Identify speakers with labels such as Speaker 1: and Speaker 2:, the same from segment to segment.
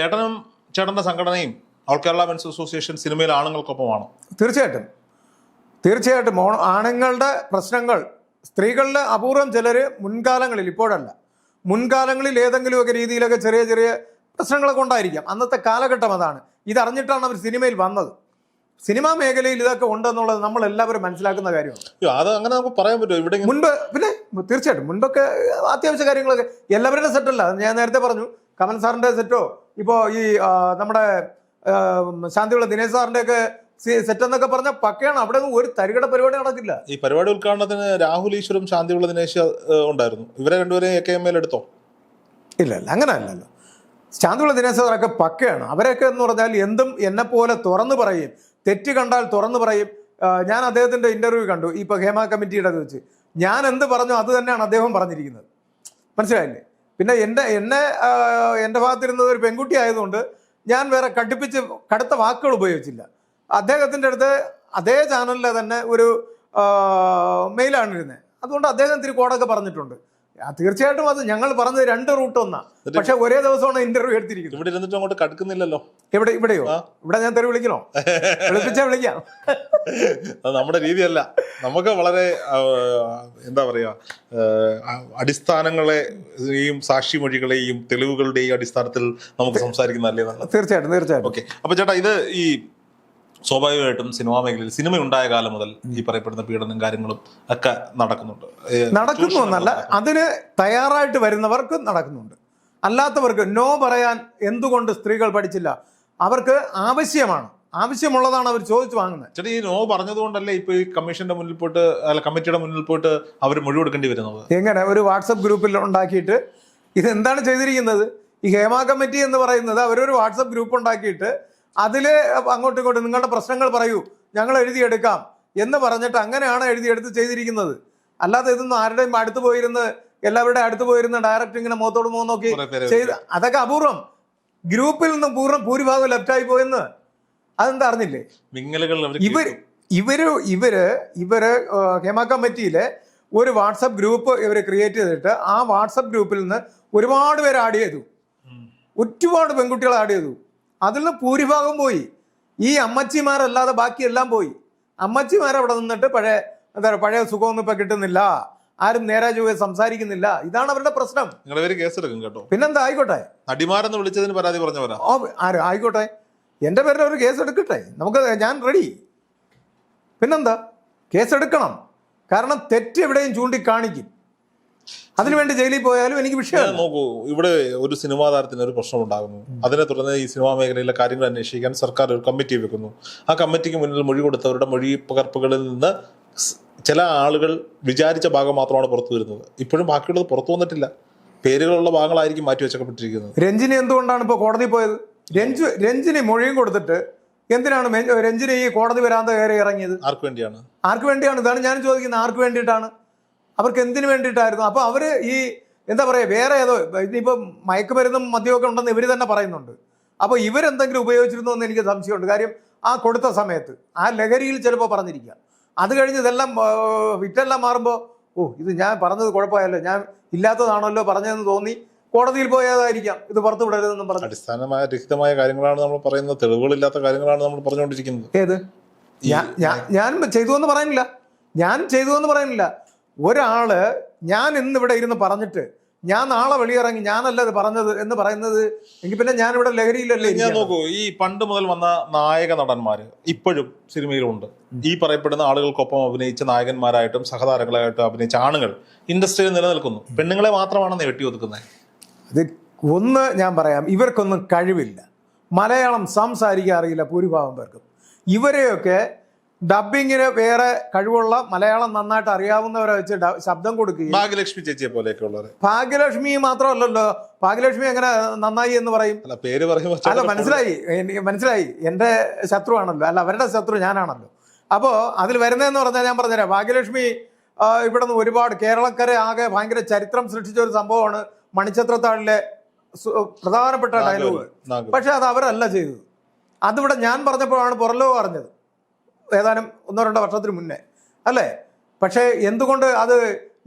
Speaker 1: ചേട്ടനും ചേട്ടന്റെ സംഘടനയും ഓൾ കേരള മെൻസ് അസോസിയേഷൻ സിനിമയിൽ ആണുങ്ങൾക്കൊപ്പമാണ്.
Speaker 2: തീർച്ചയായിട്ടും. തീർച്ചയായിട്ടും. ആണുങ്ങളുടെ പ്രശ്നങ്ങൾ സ്ത്രീകളുടെ അപൂർവം ചിലർ മുൻകാലങ്ങളിൽ ഇപ്പോഴല്ല. മുൻകാലങ്ങളിൽ ഏതെങ്കിലുമൊക്കെ രീതിയിലൊക്കെ ചെറിയ ചെറിയ പ്രശ്നങ്ങളൊക്കെ ഉണ്ടായിരിക്കാം. അന്നത്തെ കാലഘട്ടം അതാണ്. ഇതറിഞ്ഞിട്ടാണ് അവർ സിനിമയിൽ വന്നത്. സിനിമാ മേഖലയിൽ ഇതൊക്കെ ഉണ്ടെന്നുള്ളത് നമ്മൾ എല്ലാവരും മനസ്സിലാക്കുന്ന കാര്യമാണ്.
Speaker 1: അത് അങ്ങനെ നമുക്ക് പറയാൻ പറ്റുമോ? ഇവിടെ
Speaker 2: മുൻപ് പിന്നെ തീർച്ചയായിട്ടും മുൻപൊക്കെ അത്യാവശ്യ കാര്യങ്ങളൊക്കെ എല്ലാവരുടെ സെറ്റല്ല. ഞാൻ നേരത്തെ പറഞ്ഞു. കമൽ സാറിന്റെ സെറ്റോ ഇപ്പോൾ ഈ നമ്മുടെ ശാന്തിയുള്ള ദിനേശ് സാറിന്റെ ഒക്കെ സെറ്റ് എന്നൊക്കെ പറഞ്ഞാൽ പക്കയാണ്. അവിടെ ഒരു തരികട പരിപാടി നടക്കില്ല.
Speaker 1: ഈ പരിപാടി ഉദ്ഘാടനത്തിന് രാഹുൽ ഈശ്വരും ശാന്തിയുള്ള ദിനേശ് ഉണ്ടായിരുന്നു. ഇവരെ രണ്ടുപേരെയും എ കെ എം എൽ എടുത്തോ?
Speaker 2: ഇല്ല ഇല്ല അങ്ങനെ അല്ലല്ലോ ശാന്തിയുള്ള ദിനേശ് സാറൊക്കെ പക്കയാണ്. അവരൊക്കെ എന്ന് പറഞ്ഞാൽ എന്തും എന്നെ പോലെ തുറന്നു പറയും. തെറ്റ് കണ്ടാൽ തുറന്നു പറയും. ഞാൻ അദ്ദേഹത്തിന്റെ ഇന്റർവ്യൂ കണ്ടു. ഇപ്പൊ ഹേമ കമ്മിറ്റിയുടെ വെച്ച്. ഞാൻ എന്ത് പറഞ്ഞു അത് തന്നെയാണ് അദ്ദേഹം പറഞ്ഞിരിക്കുന്നത്. മനസ്സിലായില്ലേ? പിന്നെ എന്റെ എന്നെ എന്റെ ഭാഗത്തിരുന്നത് ഒരു പെൺകുട്ടി ആയതുകൊണ്ട് ഞാൻ വേറെ കടുപ്പിച്ച് കടുത്ത വാക്കുകൾ ഉപയോഗിച്ചില്ല. അദ്ദേഹത്തിന്റെ അടുത്ത് അതേ ചാനലിലെ തന്നെ ഒരു മെയിലാണ് ഇരുന്നത് അതുകൊണ്ട് അദ്ദേഹം ഇത്തിരി കോടൊക്കെ പറഞ്ഞിട്ടുണ്ട്. തീർച്ചയായിട്ടും അത് ഞങ്ങൾ പറഞ്ഞത് രണ്ട് റൂട്ട് ഒന്നാ. പക്ഷെ ഒരേ ദിവസമാണ് ഇന്റർവ്യൂ എടുത്തിരിക്കുന്നത്.
Speaker 1: ഇവിടെ ഇരുന്നിട്ട് അങ്ങോട്ട് കടക്കുന്നില്ലല്ലോ.
Speaker 2: എവിടെ ഇവിടെയോ? ഇവിടെ ഞാൻ തെറി വിളിക്കണോ? വിളിപ്പിച്ചാ വിളിക്കാം.
Speaker 1: അത് നമ്മുടെ രീതിയല്ല. നമുക്ക് വളരെ എന്താ പറയാ അടിസ്ഥാനങ്ങളെ അടിസ്ഥാനങ്ങളെയും സാക്ഷിമൊഴികളെയും തെളിവുകളുടെയും അടിസ്ഥാനത്തിൽ നമുക്ക് സംസാരിക്കുന്നതല്ലേ
Speaker 2: തീർച്ചയായിട്ടും തീർച്ചയായിട്ടും.
Speaker 1: ഓക്കെ. അപ്പൊ ചേട്ടാ ഇത് ഈ സ്വാഭാവികമായിട്ടും സിനിമാ മേഖലയിൽ സിനിമ ഉണ്ടായ കാലം മുതൽ ഈ പറയപ്പെടുന്ന പീഡനം കാര്യങ്ങളും ഒക്കെ നടക്കുന്നുണ്ട്.
Speaker 2: നടക്കുന്നു എന്നല്ല അതിന് തയ്യാറായിട്ട് വരുന്നവർക്ക് നടക്കുന്നുണ്ട്. അല്ലാത്തവർക്ക് നോ പറയാൻ എന്തുകൊണ്ട് സ്ത്രീകൾ പഠിച്ചില്ല? അവർക്ക് ആവശ്യമാണ്. ആവശ്യമുള്ളതാണ് അവർ ചോദിച്ചു വാങ്ങുന്നത്.
Speaker 1: ചേട്ടാ ഈ നോ പറഞ്ഞതുകൊണ്ടല്ലേ ഇപ്പൊ ഈ കമ്മീഷന്റെ മുന്നിൽ പോയിട്ട് അല്ല കമ്മിറ്റിയുടെ മുന്നിൽ പോയിട്ട് അവർ മൊഴി കൊടുക്കേണ്ടി വരുന്നത്?
Speaker 2: എങ്ങനെ? ഒരു വാട്സപ്പ് ഗ്രൂപ്പിൽ ഉണ്ടാക്കിയിട്ട് ഇത് എന്താണ് ചെയ്തിരിക്കുന്നത്? ഈ ഹേമ കമ്മിറ്റി എന്ന് പറയുന്നത് അവരൊരു വാട്സപ്പ് ഗ്രൂപ്പ് ഉണ്ടാക്കിയിട്ട് അതിൽ അങ്ങോട്ടും ഇങ്ങോട്ടും നിങ്ങളുടെ പ്രശ്നങ്ങൾ പറയൂ ഞങ്ങൾ എഴുതിയെടുക്കാം എന്ന് പറഞ്ഞിട്ട് അങ്ങനെയാണ് എഴുതിയെടുത്ത് ചെയ്തിരിക്കുന്നത്. അല്ലാതെ ഇതൊന്നും ആരുടെയും അടുത്ത് പോയിരുന്ന് എല്ലാവരുടെയും അടുത്ത് പോയിരുന്ന് ഡയറക്റ്റ് ഇങ്ങനെ മുഖത്തോട് മുഖം നോക്കി ചെയ്ത് അതൊക്കെ അപൂർവം. ഗ്രൂപ്പിൽ നിന്ന് പൂർണ ഭൂരിഭാഗം ലെഫ്റ്റായി പോയെന്ന്. അതെന്താ അറിഞ്ഞില്ലേ? ഇവർ ഇവർ ഇവർ ഇവർ ഹേമ കമ്മിറ്റിയിലെ ഒരു വാട്സപ്പ് ഗ്രൂപ്പ് ഇവർ ക്രിയേറ്റ് ചെയ്തിട്ട് ആ വാട്സപ്പ് ഗ്രൂപ്പിൽ നിന്ന് ഒരുപാട് പേര് ആഡ് ചെയ്തു. ഒരുപാട് പെൺകുട്ടികൾ ആഡ് ചെയ്തു. അതിൽ നിന്ന് ഭൂരിഭാഗം പോയി. ഈ അമ്മച്ചിമാരല്ലാതെ ബാക്കിയെല്ലാം പോയി. അമ്മച്ചിമാർ അവിടെ നിന്നിട്ട് പഴയ എന്താ പറയുക പഴയ സുഖമൊന്നും ഇപ്പൊ കിട്ടുന്നില്ല. ആരും നേരാ ചൊവ്വേ സംസാരിക്കുന്നില്ല. ഇതാണ് അവരുടെ പ്രശ്നം.
Speaker 1: നിങ്ങളുടെ പേര് കേസെടുക്കും കേട്ടോ.
Speaker 2: പിന്നെന്താ? ആയിക്കോട്ടെ.
Speaker 1: നടിമാരെന്ന് വിളിച്ചതിന് പരാതി പറഞ്ഞവരാ.
Speaker 2: ഓ ആര്? ആയിക്കോട്ടെ. എന്റെ പേരിൽ ഒരു കേസ് എടുക്കട്ടെ നമുക്ക് ഞാൻ റെഡി പിന്നെന്താ? കേസെടുക്കണം. കാരണം തെറ്റ് എവിടെയും ചൂണ്ടിക്കാണിക്കും. അതിനുവേണ്ടി ജയിലിൽ പോയാലും എനിക്ക് വിഷയം
Speaker 1: നോക്കൂ ഇവിടെ ഒരു സിനിമാ താരത്തിന് ഒരു പ്രശ്നം ഉണ്ടാകുന്നു അതിനെ തുടർന്ന് ഈ സിനിമാ മേഖലയിലെ കാര്യങ്ങൾ അന്വേഷിക്കാൻ സർക്കാർ ഒരു കമ്മിറ്റി വെക്കുന്നു. ആ കമ്മിറ്റിക്ക് മുന്നിൽ മൊഴി കൊടുത്തവരുടെ മൊഴി പകർപ്പുകളിൽ നിന്ന് ചില ആളുകൾ വിചാരിച്ച ഭാഗം മാത്രമാണ് പുറത്തു വരുന്നത്. ഇപ്പോഴും ബാക്കിയുള്ളത് പുറത്തു വന്നിട്ടില്ല. പേരുകളുള്ള ഭാഗങ്ങളായിരിക്കും മാറ്റി വെച്ചപ്പെട്ടിരിക്കുന്നത്
Speaker 2: രഞ്ജിനി എന്തുകൊണ്ടാണ് ഇപ്പോൾ കോടതി പോയത്? രഞ്ജു രഞ്ജിനി മൊഴിയും കൊടുത്തിട്ട് എന്തിനാണ് രഞ്ജിനി ഈ കോടതി വരാതെ കയറി ഇറങ്ങിയത്?
Speaker 1: ആർക്ക് വേണ്ടിയാണ്?
Speaker 2: ആർക്ക് വേണ്ടിയാണ്? ഇതാണ് ഞാൻ ചോദിക്കുന്നത്. ആർക്ക് വേണ്ടിയിട്ടാണ്? അവർക്ക് എന്തിനു വേണ്ടിയിട്ടായിരുന്നു? അപ്പോൾ അവർ ഈ എന്താ പറയുക വേറെ ഏതോ ഇനിയിപ്പം മയക്കുമരുന്നും മദ്യമൊക്കെ ഉണ്ടെന്ന് ഇവർ തന്നെ പറയുന്നുണ്ട്. അപ്പോൾ ഇവരെന്തെങ്കിലും ഉപയോഗിച്ചിരുന്നു എന്ന് എനിക്ക് സംശയമുണ്ട്. കാര്യം ആ കൊടുത്ത സമയത്ത് ആ ലഹരിയിൽ ചിലപ്പോൾ പറഞ്ഞിരിക്കുക അത് കഴിഞ്ഞ് ഇതെല്ലാം വിറ്റെല്ലാം മാറുമ്പോൾ ഓ ഇത് ഞാൻ പറഞ്ഞത് കുഴപ്പമായല്ലോ ഞാൻ ഇല്ലാത്തതാണല്ലോ പറഞ്ഞതെന്ന് തോന്നി കോടതിയിൽ പോയതായിരിക്കാം ഇത് പുറത്തു വിടരുതെന്നും പറഞ്ഞു.
Speaker 1: അടിസ്ഥാനമായ രഹിതമായ കാര്യങ്ങളാണ് നമ്മൾ പറയുന്നത്. തെളിവുകളില്ലാത്ത കാര്യങ്ങളാണ് നമ്മൾ പറഞ്ഞുകൊണ്ടിരിക്കുന്നത്.
Speaker 2: ഏത്? ഞാൻ ചെയ്തു എന്ന് പറയുന്നില്ല. ഞാൻ ചെയ്തു എന്ന് പറയുന്നില്ല. ഒരാൾ ഞാൻ ഇന്ന് ഇവിടെ ഇരുന്ന് പറഞ്ഞിട്ട് ഞാൻ നാളെ വെളിയിറങ്ങി ഞാനല്ല ഇത് പറഞ്ഞത് എന്ന് പറയുന്നത് എങ്കിൽ പിന്നെ ഞാൻ ഇവിടെ ലഹരിയിലല്ലേ
Speaker 1: ഞാൻ നോക്കൂ ഈ പണ്ട് മുതൽ വന്ന നായക നടന്മാര് ഇപ്പോഴും സിനിമയിലുണ്ട്. ഈ പറയപ്പെടുന്ന ആളുകൾക്കൊപ്പം അഭിനയിച്ച നായകന്മാരായിട്ടും സഹതാരങ്ങളായിട്ടും അഭിനയിച്ച ആണുങ്ങൾ ഇൻഡസ്ട്രിയിൽ നിലനിൽക്കുന്നു. പെണ്ണുങ്ങളെ മാത്രമാണ് വെട്ടി ഒതുക്കുന്നത്
Speaker 2: അത് ഒന്ന് ഞാൻ പറയാം ഇവർക്കൊന്നും കഴിവില്ല. മലയാളം സംസാരിക്കാൻ അറിയില്ല ഭൂരിഭാഗം പേർക്കും. ഇവരെയൊക്കെ ഡബിങ്ങിന് വേറെ കഴിവുള്ള മലയാളം നന്നായിട്ട് അറിയാവുന്നവരെ വെച്ച് ശബ്ദം കൊടുക്കുകയും
Speaker 1: ഭാഗ്യലക്ഷ്മി ചേച്ചിയെ പോലെയൊക്കെ ഉള്ളത്
Speaker 2: ഭാഗ്യലക്ഷ്മി മാത്രമല്ലല്ലോ. ഭാഗ്യലക്ഷ്മി എങ്ങനെ നന്നായി എന്ന് പറയും?
Speaker 1: അല്ല പേര്
Speaker 2: അല്ല മനസ്സിലായി. എനിക്ക് മനസ്സിലായി. എന്റെ ശത്രുവാണല്ലോ. അല്ല അവരുടെ ശത്രു ഞാനാണല്ലോ. അപ്പോൾ അതിൽ വരുന്നതെന്ന് പറഞ്ഞാൽ ഞാൻ പറഞ്ഞുതരാം. ഭാഗ്യലക്ഷ്മി ഇവിടെ നിന്ന് ഒരുപാട് കേരളക്കരെ ആകെ ഭയങ്കര ചരിത്രം സൃഷ്ടിച്ച ഒരു സംഭവമാണ് മണിച്ചത്രത്താഴിലെ പ്രധാനപ്പെട്ട ഡയലോഗ് പക്ഷെ അത് അവരല്ല ചെയ്തത്. അതിവിടെ ഞാൻ പറഞ്ഞപ്പോഴാണ് പുറലോകം അറിഞ്ഞത്. ഏതാനും ഒന്നോ രണ്ടോ വർഷത്തിന് മുന്നേ അല്ലേ? പക്ഷേ എന്തുകൊണ്ട് അത്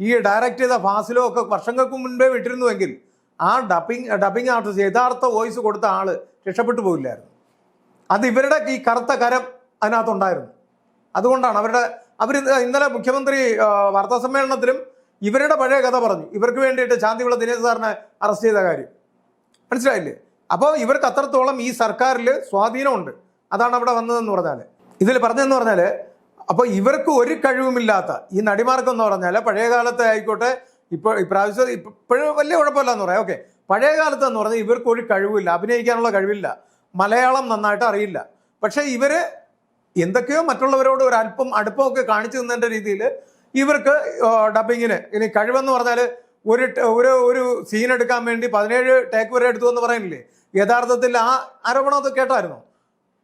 Speaker 2: ഈ ഡയറക്റ്റ് ചെയ്ത ഫാസിലോ ഒക്കെ വർഷങ്ങൾക്ക് മുൻപേ വിട്ടിരുന്നുവെങ്കിൽ ആ ഡബിങ് ഡബിങ് ആർട്ടിസ്റ്റ് യഥാർത്ഥ വോയിസ് കൊടുത്ത ആൾ രക്ഷപ്പെട്ടു പോയില്ലായിരുന്നു അത് ഇവരുടെ ഈ കറുത്ത കരം അതിനകത്തുണ്ടായിരുന്നു. അതുകൊണ്ടാണ് അവരുടെ അവർ ഇന്നലെ മുഖ്യമന്ത്രി വാർത്താ സമ്മേളനത്തിലും ഇവരുടെ പഴയ കഥ പറഞ്ഞു. ഇവർക്ക് വേണ്ടിയിട്ട് ശാന്തിവിള ദിനേശ് സാറിനെ അറസ്റ്റ് ചെയ്ത കാര്യം. മനസ്സിലായില്ലേ? അപ്പോൾ ഇവർക്ക് അത്രത്തോളം ഈ സർക്കാരിൽ സ്വാധീനമുണ്ട്. അതാണ് അവിടെ വന്നതെന്ന് പറഞ്ഞാൽ ഇതിൽ പറഞ്ഞതെന്ന് പറഞ്ഞാൽ അപ്പോൾ ഇവർക്ക് ഒരു കഴിവുമില്ലാത്ത ഈ നടിമാർക്കെന്ന് പറഞ്ഞാൽ പഴയ കാലത്തെ ആയിക്കോട്ടെ ഇപ്പോൾ ഇപ്രാവശ്യം ഇപ്പോഴും വലിയ കുഴപ്പമില്ല എന്ന് പറയാം. ഓക്കെ. പഴയ കാലത്ത് എന്ന് പറഞ്ഞാൽ ഇവർക്ക് ഒരു കഴിവില്ല അഭിനയിക്കാനുള്ള കഴിവില്ല. മലയാളം നന്നായിട്ട് അറിയില്ല. പക്ഷേ ഇവർ എന്തൊക്കെയോ മറ്റുള്ളവരോട് ഒരു അല്പം അടുപ്പമൊക്കെ കാണിച്ചു തന്നതിന്റെ രീതിയിൽ ഇവർക്ക് ഡബിങ്ങിന് ഇനി കഴിവെന്ന് പറഞ്ഞാൽ ഒരു ഒരു ഒരു സീൻ എടുക്കാൻ വേണ്ടി പതിനേഴ് ടേക്ക് വരെ എടുത്തു എന്ന് പറയുന്നില്ലേ? യഥാർത്ഥത്തിൽ ആ ആരോപണം അത് കേട്ടായിരുന്നു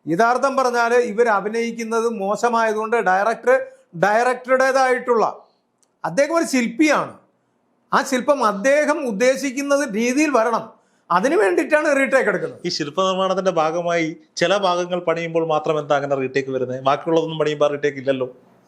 Speaker 2: യഥാർത്ഥം പറഞ്ഞാൽ ഇവർ അഭിനയിക്കുന്നത് മോശമായതുകൊണ്ട് ഡയറക്ടർ ഡയറക്ടറുടേതായിട്ടുള്ള അദ്ദേഹം ഒരു ശില്പിയാണ്. ആ ശില്പം അദ്ദേഹം ഉദ്ദേശിക്കുന്നത് രീതിയിൽ വരണം. അതിനു വേണ്ടിയിട്ടാണ് റീടേക്ക് എടുക്കുന്നത്.
Speaker 1: ഈ ശില്പനിർമ്മാണത്തിന്റെ ഭാഗമായി ചില ഭാഗങ്ങൾ പണിയുമ്പോൾ മാത്രം എന്താ അങ്ങനെ റീടേക്ക് വരുന്നത്? ബാക്കിയുള്ളതൊന്നും പണിയുമ്പോൾ റീടേക്ക് ഇല്ലല്ലോ.